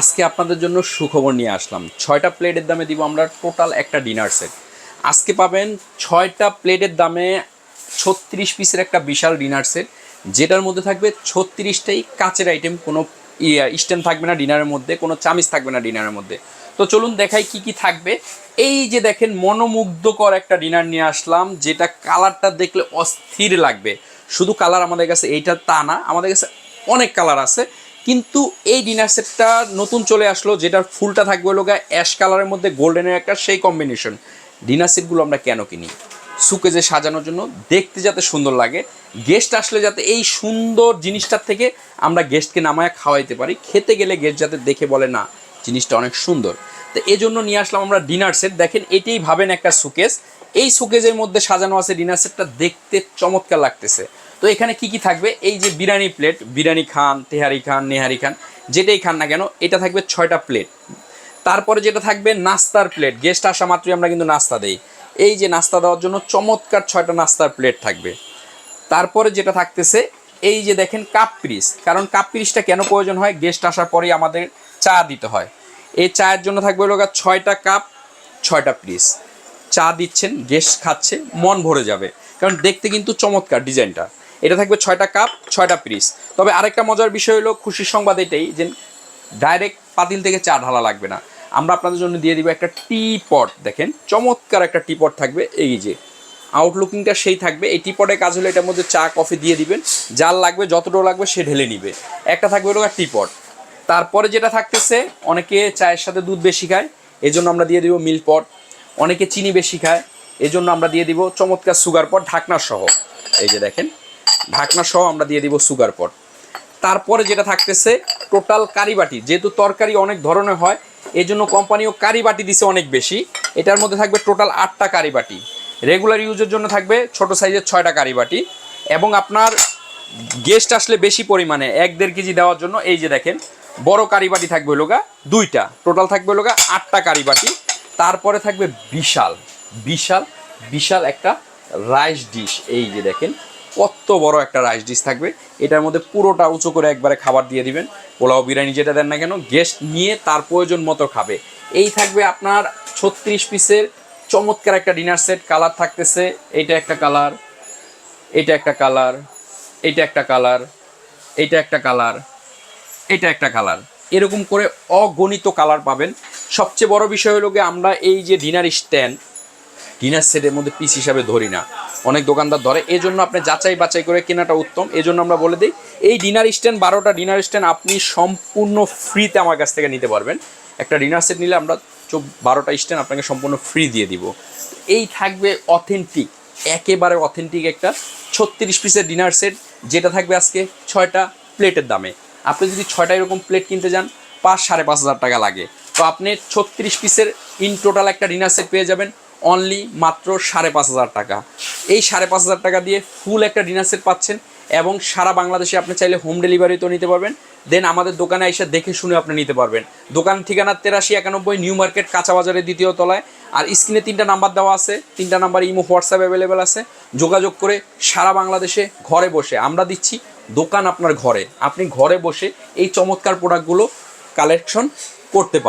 আজকে আপনাদের জন্য সুখবর নিয়ে আসলাম। ছয়টা প্লেটের দামে দিব আমরা টোটাল একটা ডিনার সেট। আজকে পাবেন ছয়টা প্লেটের দামে ছত্রিশ পিসের একটা বিশাল ডিনার সেট, যেটার মধ্যে থাকবে ছত্রিশটাই কাচের আইটেম, কোনো স্ট্যান্ড থাকবে না ডিনারের মধ্যে, কোনো চামিচ থাকবে না ডিনারের মধ্যে। তো চলুন দেখাই কি কি থাকবে। এই যে দেখেন মনোমুগ্ধকর একটা ডিনার নিয়ে আসলাম, যেটা কালারটা দেখলে অস্থির লাগবে। শুধু কালার আমাদের কাছে এইটা তা না, আমাদের কাছে অনেক কালার আছে। কিন্তু এই ডিনার সেটটা নতুন চলে আসলো, যেটার ফুলটা থাকবে হলো অ্যাশ কালারের মধ্যে গোল্ডেনের একটা সেই কম্বিনেশন। ডিনার সেটগুলো আমরা কেন কিনি? সুকেজে সাজানোর জন্য দেখতে যাতে সুন্দর লাগে গেস্ট আসলে যাতে এই সুন্দর জিনিসটার থেকে আমরা গেস্টকে নামায় খাওয়াইতে পারি। খেতে গেলে গেস্ট যাতে দেখে বলে, না, জিনিসটা অনেক সুন্দর। তো এই জন্য নিয়ে আসলাম আমরা ডিনার সেট দেখেন, এটাই ভাবেন একটা সুকেস এই সুকেজের মধ্যে সাজানো আছে ডিনার সেটটা দেখতে চমৎকার লাগতেছে। তো এখানে কি কি থাকবে? এই যে বিরিয়ানি প্লেট বিরিয়ানি খান, তেহারি খান, নেহারি খান, যেটাই খান না কেন, এটা থাকবে ছয়টা প্লেট তারপরে যেটা থাকবে নাস্তার প্লেট গেস্ট আসা মাত্রই আমরা কিন্তু নাস্তা দেই। এই যে নাস্তা দেওয়ার জন্য চমৎকার ছয়টা নাস্তার প্লেট থাকবে। তারপরে যেটা থাকতেছে, এই যে দেখেন কাপ পিরিস কারণ কাপ পিরিসটা কেন প্রয়োজন হয়? গেস্ট আসার পরেই আমাদের চা দিতে হয়। এই চায়ের জন্য থাকবে হলো ছয়টা কাপ ছয়টা পিরিস চা দিচ্ছেন গেস্ট খাচ্ছে, মন ভরে যাবে। কারণ দেখতে কিন্তু চমৎকার ডিজাইনটা। এটা থাকবে ছয়টা কাপ, ছয়টা পিস। তবে আরেকটা মজার বিষয় হলো খুশির সংবাদ এটাই যে ডাইরেক্ট পাতিল থেকে চা ঢালা লাগবে না। আমরা আপনাদের জন্য দিয়ে দিব একটা টি পট দেখেন, চমৎকার একটা টি পট থাকবে। এই যে আউটলুকিংটা সেই থাকবে। এই টি পটের কাজ হলো এটার মধ্যে চা কফি দিয়ে দিবেন। যার লাগবে, যতটুকু লাগবে সে ঢেলে নিবে। একটা থাকবে হলো টি পট তারপরে যেটা থাকতেছে, অনেকে চায়ের সাথে দুধ বেশি খায় এই জন্য আমরা দিয়ে দিব মিল্ক পট। অনেকে চিনি বেশি খায় এই জন্য আমরা দিয়ে দিব চমৎকার সুগার পট, ঢাকনা সহ। এই যে দেখেন ঢাকনা সহ আমরা দিয়ে দিব সুগার পট। তারপরে যেটা থাকতেছে, টোটাল কারিবাটি যেহেতু তরকারি অনেক ধরনের হয় এই জন্য কোম্পানিও কারিবাটি দিছে অনেক বেশি। এটার মধ্যে থাকবে টোটাল আটটা কারিবাটি রেগুলার ইউজের জন্য থাকবে ছোট সাইজের ছয়টা কারিবাটি এবং আপনার গেস্ট আসলে বেশি পরিমাণে, এক দেড় কেজি দেওয়ার জন্য এই যে দেখেন, বড় কারিবাটি থাকবে লোগা দুইটা। টোটাল থাকবে লোগা আটটা কারিবাটি তারপরে থাকবে বিশাল বিশাল বিশাল একটা রাইস ডিশ এই যে দেখেন কত বড় একটা রাইস ডিশ থাকবে। এটার মধ্যে পুরোটা উঁচু করে একবারে খাবার দিয়ে দিবেন। পোলাও, বিরিয়ানি যেটা দেন না কেন গেস্ট নিয়ে তার প্রয়োজন মতো খাবে। এই থাকবে আপনার ছত্রিশ পিসের চমৎকার একটা ডিনার সেট কালার থাকতেছে, এইটা একটা কালার এটা একটা কালার এটা একটা কালার এটা একটা কালার এটা একটা কালার এরকম করে অগণিত কালার পাবেন। সবচেয়ে বড় বিষয় হলো গিয়ে আমরা এই যে ডিনার স্ট্যান্ড ডিনার সেটের মধ্যে পিস হিসাবে ধরি না। অনেক দোকানদার ধরে এই জন্য আপনি যাচাই বাছাই করে কেনাটা উত্তম। এই জন্য আমরা বলে দিই, এই ডিনার স্ট্যান্ড বারোটা ডিনার স্ট্যান্ড আপনি সম্পূর্ণ ফ্রিতে আমার কাছ থেকে নিতে পারবেন। একটা ডিনার সেট নিলে আমরা বারোটা স্ট্যান্ড আপনাকে সম্পূর্ণ ফ্রি দিয়ে দিব। এই থাকবে অথেন্টিক একেবারে অথেন্টিক একটা ছত্রিশ পিসের ডিনার সেট যেটা থাকবে আজকে ছয়টা প্লেটের দামে। আপনি যদি ছয়টা এরকম প্লেট কিনতে যান, পাঁচ, সাড়ে পাঁচ হাজার টাকা লাগে। তো আপনি ছত্রিশ পিসের ইন টোটাল একটা ডিনার সেট পেয়ে যাবেন। অনলি মাত্র সাড়ে পাঁচ হাজার টাকা। এই সাড়ে পাঁচ হাজার টাকা দিয়ে ফুল একটা ডিনার সেট পাচ্ছেন এবং সারা বাংলাদেশে আপনি চাইলে হোম ডেলিভারিতেও নিতে পারবেন। দেন আমাদের দোকানে এসে দেখে শুনে আপনি নিতে পারবেন। দোকান ঠিকানা তেরাশি একানব্বই নিউ মার্কেট কাঁচা বাজারের দ্বিতীয় তলায়। আর স্ক্রিনে তিনটা নাম্বার দেওয়া আছে। তিনটা নাম্বার ইমো, হোয়াটসঅ্যাপ অ্যাভেলেবেল আছে। যোগাযোগ করে সারা বাংলাদেশে ঘরে বসে আমরা দিচ্ছি দোকান আপনার ঘরে। আপনি ঘরে বসে এই চমৎকার প্রোডাক্টগুলো কালেকশন করতে পারেন